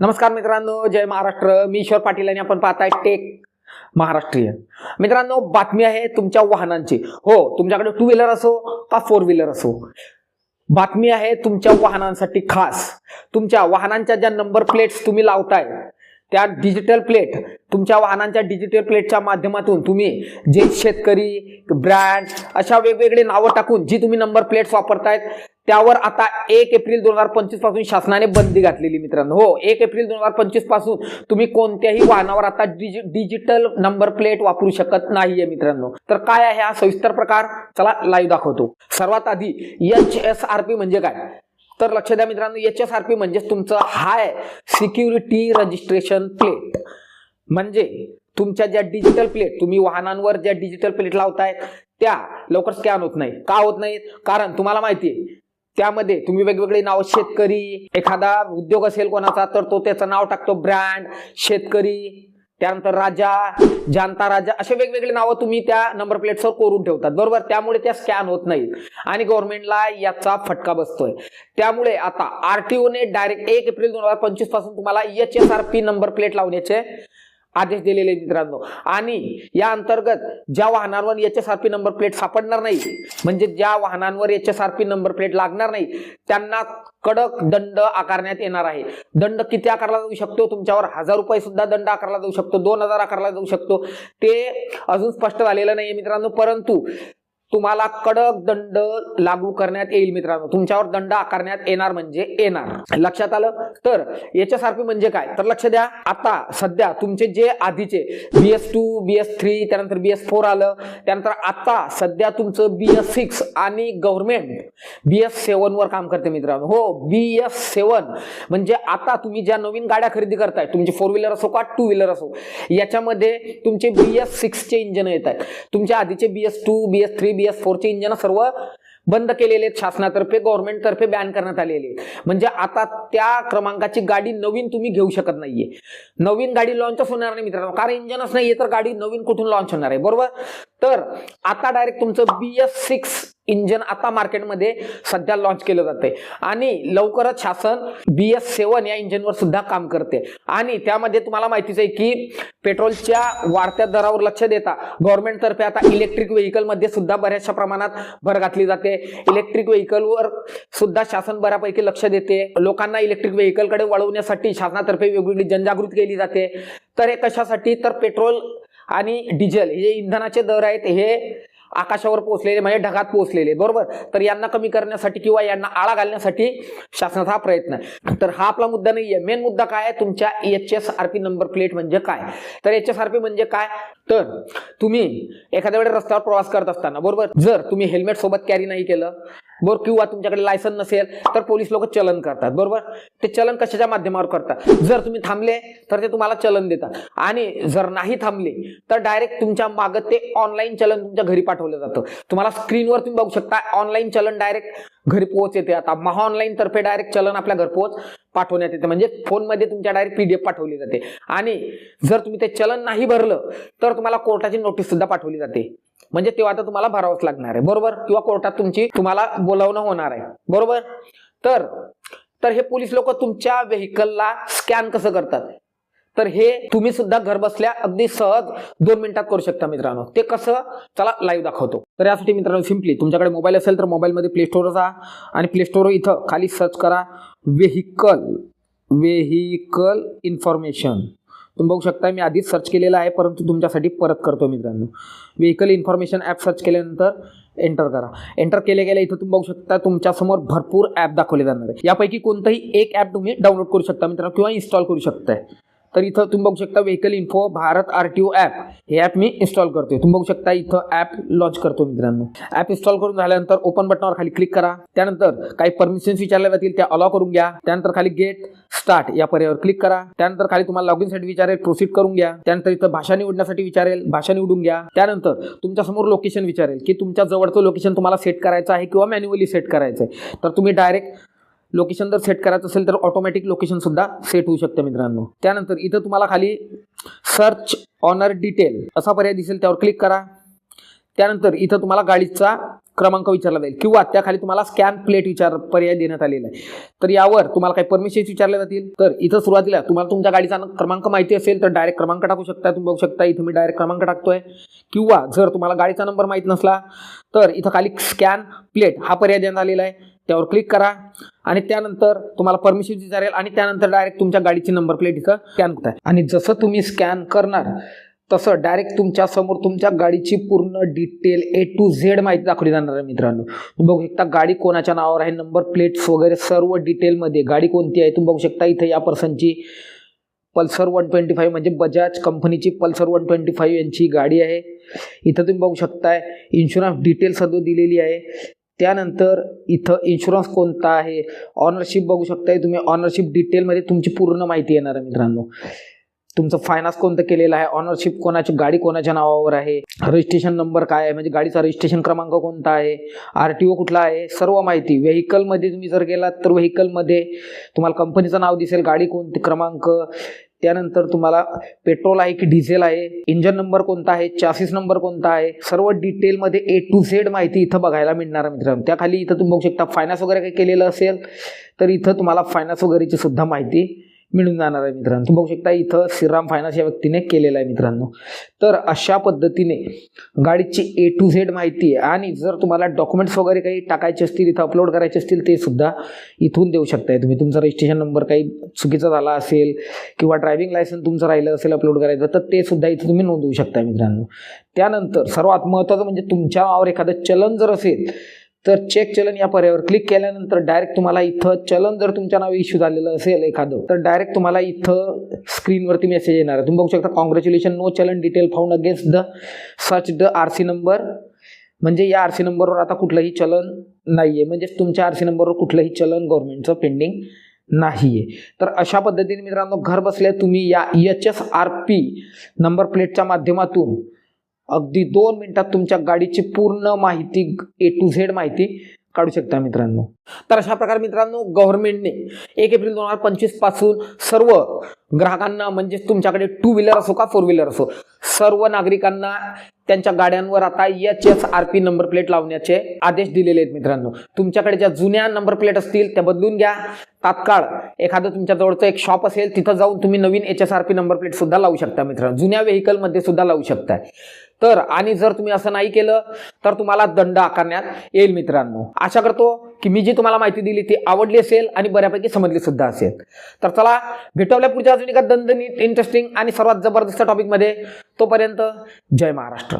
नमस्कार मित्रांनो जय महाराष्ट्र. मी ईश्वर पाटील आणि आपण पाहताय टेक महाराष्ट्रीयन मित्रांनो बातमी आहे तुमच्या वाहनांची. हो तुमच्याकडे टू व्हीलर असो का फोर व्हीलर असो? बातमी आहे तुमच्या वाहनांसाठी खास. तुमच्या वाहनांच्या ज्या नंबर प्लेट्स तुम्ही लावताय त्या डिजिटल प्लेट तुमच्या वाहनांच्या डिजिटल प्लेटच्या माध्यमातून तुम्ही जे शेतकरी ब्रँड अशा वेगवेगळे नावं टाकून जी तुम्ही नंबर प्लेट्स वापरतायत त्यावर आता एक एप्रिल दोन हजार पंचवीसपासून शासनाने बंदी घातलेली मित्रांनो. हो एक एप्रिल दोन हजार पंचवीसपासून तुम्ही कोणत्याही वाहनावर आता डिजि डिजिटल नंबर प्लेट वापरू शकत नाहीये मित्रांनो. तर काय आहे हा सविस्तर प्रकार? चला लाईव्ह दाखवतो. सर्वात आधी एच एस आर पी म्हणजे काय? तर लक्ष द्या मित्रांनो एच एस आर पी म्हणजे तुमचं हाय सिक्युरिटी रजिस्ट्रेशन प्लेट म्हणजे तुमच्या ज्या डिजिटल प्लेट तुम्ही वाहनांवर ज्या डिजिटल प्लेट लावताय त्या लवकर स्कॅन होत नाही का होत नाही कारण तुम्हाला माहिती आहे त्यामध्ये तुम्ही वेगवेगळे नाव शेतकरी एखादा उद्योग असेल कोणाचा तर तो त्याचं नाव टाकतो ब्रँड शेतकरी त्यानंतर राजा जानता राजा असे वेगवेगळे नावं तुम्ही त्या नंबर प्लेट्सवर कोरून ठेवतात. बरोबर? त्यामुळे त्या स्कॅन होत नाहीत. आणि गव्हर्नमेंटला याचा फटका बसतोय. त्यामुळे आता आरटीओने डायरेक्ट एक एप्रिल दोन हजार पंचवीसपासून तुम्हाला H S R P number plate लावण्याचे आदेश दिलेले मित्रांनो. आणि या अंतर्गत ज्या वाहनांवर H S R P number plate सापडणार नाही म्हणजे ज्या वाहनांवर H S R P number plate लागणार नाही त्यांना कडक दंड आकारण्यात येणार आहे. दंड किती आकारला जाऊ शकतो? तुमच्यावर हजार रुपये सुद्धा दंड आकारला जाऊ शकतो. दोन हजार आकारला जाऊ शकतो. ते अजून स्पष्ट झालेलं नाहीये मित्रांनो. परंतु तुम्हाला कडक दंड लागू करण्यात येईल मित्रांनो. तुमच्यावर दंड आकारण्यात येणार म्हणजे येणार. लक्षात आलं? तर याच्यासारखी म्हणजे काय? तर लक्ष द्या. आता सध्या तुमचे जे आधीचे B S two B S three त्यानंतर बी एस फोर आलं. त्यानंतर आता सध्या तुमचं बी एस सिक्स आणि गव्हर्नमेंट बी एस सेवन वर काम करते मित्रांनो. हो बी एस सेवन म्हणजे आता तुम्ही ज्या नवीन गाड्या खरेदी करताय तुमची फोर व्हीलर असो का टू व्हीलर असो याच्यामध्ये तुमचे बी एस सिक्सचे इंजन येत आहेत. तुमच्या आधीचे B S two B S three MBBS फोरचे engine सर्व बंद केलेले आहेत. शासनातर्फे गव्हर्नमेंटतर्फे बॅन करण्यात आलेले आहेत. म्हणजे आता त्या क्रमांकाची गाडी नवीन तुम्ही घेऊ शकत नाहीये. नवीन गाडी लॉन्चच होणार नाही मित्रांनो. कारण इंजनच नाहीये तर गाडी नवीन कुठून लॉन्च होणार आहे? बरोबर? तर आता डायरेक्ट तुमचं बी एस सिक्स इंजन आता मार्केटमध्ये सध्या लॉन्च केलं जाते आणि लवकरच शासन बी एस सेवन या इंजिनवर सुद्धा काम करते आणि त्यामध्ये तुम्हाला माहितीच आहे की पेट्रोलच्या वाढत्या दरावर लक्ष देता गव्हर्नमेंटतर्फे आता इलेक्ट्रिक व्हेकलमध्ये सुद्धा बऱ्याचशा प्रमाणात भर घातली जाते. इलेक्ट्रिक व्हेकलवर सुद्धा शासन बऱ्यापैकी लक्ष देते. लोकांना इलेक्ट्रिक व्हेकलकडे वळवण्यासाठी शासनातर्फे वेगवेगळी जनजागृती केली जाते. तर हे कशासाठी? तर पेट्रोल आणि डिझेल हे इंधनाचे दर आहेत हे आकाशावर पोहोचलेले म्हणजे ढगात पोहोचलेले बरोबर? तर यांना कमी करण्यासाठी किंवा यांना आळा घालण्यासाठी शासनाचा हा प्रयत्न आहे. तर हा आपला मुद्दा नाहीये. मेन मुद्दा काय आहे? तुमच्या H S R P number plate म्हणजे काय? तर एच एस आर पी म्हणजे काय? तर तुम्ही एखाद्या वेळेस रस्त्यावर प्रवास करत असताना बरोबर? जर तुम्ही हेल्मेट सोबत कॅरी नाही केलं बरोबर किंवा तुमच्याकडे लायसन नसेल तर पोलीस लोक चलन करतात बरोबर? ते चलन कशाच्या माध्यमावर करतात? जर तुम्ही थांबले तर ते तुम्हाला चलन देतात. आणि जर नाही थांबले तर डायरेक्ट तुमच्या मागं ते ऑनलाईन चलन तुमच्या घरी पाठवलं जातं. तुम्हाला स्क्रीनवर तुम्ही बघू शकता ऑनलाईन चलन डायरेक्ट घरी पोहोच येते. आता महा ऑनलाईन तर्फे डायरेक्ट चलन आपल्या घरपोच पाठवण्यात येते. म्हणजे फोनमध्ये तुमच्या डायरेक्ट पीडीएफ पाठवली जाते. आणि जर तुम्ही ते चलन नाही भरलं तर तुम्हाला कोर्टाची नोटीस सुद्धा पाठवली जाते. म्हणजे तेव्हा आता तुम्हाला भरावंच लागणार आहे बरोबर? किंवा कोर्टात तुमची तुम्हाला बोलावणं होणार आहे बरोबर? तर तर हे पोलीस लोक तुमच्या व्हेकलला स्कॅन कसं करतात? तर हे तुम्ही सुद्धा घर बसल्या अगदी सहज दोन मिनिटात करू शकता मित्रांनो. ते कसं? चला लाईव्ह दाखवतो. तर यासाठी मित्रांनो सिम्पली तुमच्याकडे मोबाईल असेल तर मोबाईलमध्ये प्ले स्टोर जा आणि प्ले स्टोर इथं खाली सर्च करा व्हेकल व्हेकल इन्फॉर्मेशन तुम्ही बघू शकता मी आधीच सर्च केलेला आहे परंतु तुमच्यासाठी परत करतो मित्रांनो. व्हेकल इन्फॉर्मेशन ॲप सर्च केल्यानंतर एंटर करा. एंटर केले गेल्या इथं तुम्ही बघू शकता तुमच्यासमोर भरपूर ॲप दाखवले जाणार आहे यापैकी कोणतंही एक ॲप तुम्ही डाउनलोड करू शकता मित्रांनो किंवा इन्स्टॉल करू शकताय. तर इथं तुम्ही बघू शकता vehicle info Bharat R T O app हे ॲप मी इन्स्टॉल करतोय. तुम्ही बघू शकता इथं ॲप लॉन्च करतो मित्रांनो. ॲप इन्स्टॉल करून झाल्यानंतर ओपन बटनावर खाली क्लिक करा. त्यानंतर काही परमिशन्स विचारल्या जातील त्या अलाव करून घ्या. त्यानंतर खाली गेट स्टार्ट या पर्यायावर क्लिक करा. त्यानंतर खाली तुम्हाला लॉगसाठी विचारेल प्रोसीड करून घ्या. त्यानंतर इथं भाषा निवडण्यासाठी विचारेल भाषा निवडून घ्या. त्यानंतर तुमच्यासमोर लोकेशन विचारेल की तुमच्या जवळचं लोकेशन तुम्हाला सेट करायचं आहे किंवा मॅन्युअली सेट करायचं आहे. तर तुम्ही डायरेक्ट लोकेशन जर सेट करायचं असेल तर ऑटोमॅटिक लोकेशनसुद्धा सेट होऊ शकतं मित्रांनो. त्यानंतर इथं तुम्हाला खाली सर्च ऑनर डिटेल असा पर्याय दिसेल त्यावर क्लिक करा. त्यानंतर इथं तुम्हाला गाडीचा क्रमांक विचारला जाईल किंवा त्याखाली तुम्हाला स्कॅन प्लेट विचार पर्याय देण्यात आलेला आहे. तर यावर तुम्हाला काही परमिशन्स विचारले जातील. तर इथं सुरुवातीला तुम्हाला तुमच्या गाडीचा क्रमांक माहिती असेल तर डायरेक्ट क्रमांक टाकू शकता. तुम्ही बघू शकता इथं मी डायरेक्ट क्रमांक टाकतोय. किंवा जर तुम्हाला गाडीचा नंबर माहीत नसला तर इथं खाली स्कॅन प्लेट हा पर्याय देण्यात आलेला आहे. त्यावर क्लिक करा. आणि त्यानंतर तुम्हाला परमिशन विचारेल आणि त्यानंतर डायरेक्ट तुमच्या गाडीची नंबर प्लेट इथं स्कॅन करताय आणि जसं तुम्ही स्कॅन करणार तसं डायरेक्ट तुमच्यासमोर तुमच्या गाडीची पूर्ण डिटेल ए टू झेड माहिती दाखवली जाणार आहे मित्रांनो. तुम्ही बघू शकता गाडी कोणाच्या नावावर आहे नंबर प्लेट्स वगैरे सर्व डिटेलमध्ये गाडी कोणती आहे तुम्ही बघू शकता इथे या पर्सनची पल्सर वन ट्वेंटी फाईव्ह म्हणजे बजाज कंपनीची पल्सर वन ट्वेंटी फाईव्ह यांची गाडी आहे. इथं तुम्ही बघू शकताय इन्शुरन्स डिटेल सर्व दिलेली आहे. त्यानंतर इथं इन्शुरन्स कोणता आहे? ऑनरशिप बघू शकताय तुम्ही. ऑनरशिप डिटेलमध्ये तुमची पूर्ण माहिती येणार आहे मित्रांनो. तुमचं फायनान्स कोणतं केलेलं आहे? ऑनरशिप कोणाची? गाडी कोणाच्या नावावर आहे? रजिस्ट्रेशन नंबर काय आहे? म्हणजे गाडीचा रजिस्ट्रेशन क्रमांक कोणता आहे? आर टी ओ कुठला आहे? सर्व माहिती. व्हेकलमध्ये तुम्ही जर गेलात तर व्हेकलमध्ये तुम्हाला कंपनीचं नाव दिसेल. गाडी कोणती? क्रमांक. त्यानंतर तुम्हाला पेट्रोल आहे की डिझेल आहे इंजन नंबर कोणता आहे चासिस नंबर कोणता आहे सर्व डिटेलमध्ये ए टू झेड माहिती इथं बघायला मिळणार आहे मित्रांनो. त्याखाली इथं तुम्ही बघू शकता फायनान्स वगैरे काही केलेलं असेल तर इथं तुम्हाला फायनान्स वगैरेची सुद्धा माहिती मिळून जाणार आहे मित्रांनो. तुम्ही बघू शकता इथं श्रीराम फायनान्स या व्यक्तीने केलेलं आहे मित्रांनो. तर अशा पद्धतीने गाडीची ए टू झेड माहिती आहे. आणि जर तुम्हाला डॉक्युमेंट्स वगैरे काही टाकायचे असतील इथं अपलोड करायचे असतील ते सुद्धा इथून देऊ शकताय तुम्ही. तुमचा रजिस्ट्रेशन नंबर काही चुकीचा झाला असेल किंवा ड्रायव्हिंग लायसन्स तुमचं राहिलं असेल अपलोड करायचं तर ते सुद्धा इथं तुम्ही नोंदवू शकता मित्रांनो. त्यानंतर सर्वात महत्त्वाचं म्हणजे तुमच्या नावावर एखादं चलन जर असेल तर चेक चलन या पर्यायावर क्लिक केल्यानंतर डायरेक्ट तुम्हाला इथं चलन जर तुमच्या नावे इश्यू झालेलं असेल एखादं तर डायरेक्ट तुम्हाला इथं स्क्रीनवरती मेसेज येणार. आहे तुम्ही बघू शकता congratulation no challan detail found against the such the R C number म्हणजे या आर सी नंबरवर आता कुठलंही चलन नाही आहे म्हणजेच तुमच्या आर सी नंबरवर कुठलंही चलन गव्हर्नमेंटचं पेंडिंग नाही आहे तर अशा पद्धतीने मित्रांनो घर बसल्या तुम्ही या H S R P number प्लेटच्या माध्यमातून अगदी दोन मिनिटात तुमच्या गाडीची पूर्ण माहिती ए टू झेड माहिती काढू शकता मित्रांनो. तर अशा प्रकारे मित्रांनो गव्हर्नमेंटने एक एप्रिल दोन हजार पंचवीसपासून सर्व ग्राहकांना म्हणजेच तुमच्याकडे टू व्हीलर असो का फोर व्हीलर असो सर्व नागरिकांना त्यांच्या गाड्यांवर आता H S R P number plate लावण्याचे आदेश दिलेले आहेत मित्रांनो. तुमच्याकडे ज्या जुन्या नंबर प्लेट असतील त्या बदलून घ्या. तात्काळ एखादं तुमच्या जवळचं एक शॉप असेल तिथं जाऊन तुम्ही नवीन H S R P number plate सुद्धा लावू शकता मित्रांनो. जुन्या व्हेकलमध्ये सुद्धा लावू शकता तर आणि जर तुम्ही असं नाही केलं तर तुम्हाला दंड आकारण्यात येईल मित्रांनो. आशा करतो की मी जी तुम्हाला माहिती दिली ती आवडली असेल आणि बऱ्यापैकी समजली सुद्धा असेल. तर चला भेटवल्या पुढच्या अजून एका दणदणीत इंटरेस्टिंग आणि सर्वात जबरदस्त टॉपिकमध्ये तोपर्यंत जय महाराष्ट्र.